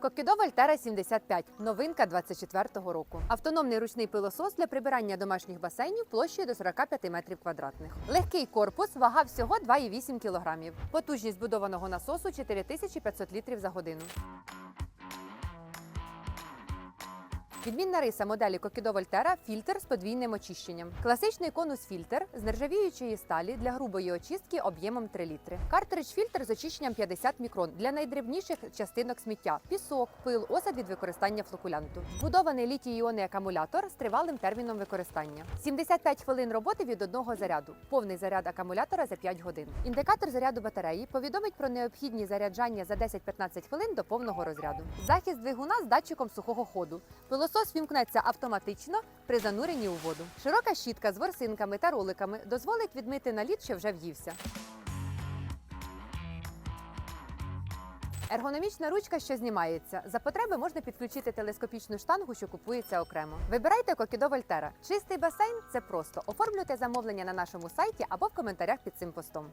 Кокідо Вольтера 75, новинка 24-го року. Автономний ручний пилосос для прибирання домашніх басейнів площею до 45 метрів квадратних. Легкий корпус, вага всього 2,8 кг. Потужність збудованого насосу 4500 літрів за годину. Відмінна риса моделі Кокідо Вольтера фільтр з подвійним очищенням. Класичний конус фільтр з нержавіючої сталі для грубої очистки об'ємом 3 літри. Картридж фільтр з очищенням 50 мікрон для найдрібніших частинок сміття: пісок, пил, осад від використання флокулянту. Вбудований літій-іонний акумулятор з тривалим терміном використання. 75 хвилин роботи від одного заряду. Повний заряд акумулятора за 5 годин. Індикатор заряду батареї повідомить про необхідні заряджання за 10-15 хвилин до повного розряду. Захист двигуна з датчиком сухого ходу. Пилосос вімкнеться автоматично при зануренні у воду. Широка щітка з ворсинками та роликами дозволить відмити наліт, що вже в'ївся. Ергономічна ручка, що знімається. За потреби можна підключити телескопічну штангу, що купується окремо. Вибирайте Кокідо Вольтера. Чистий басейн це просто. Оформлюйте замовлення на нашому сайті або в коментарях під цим постом.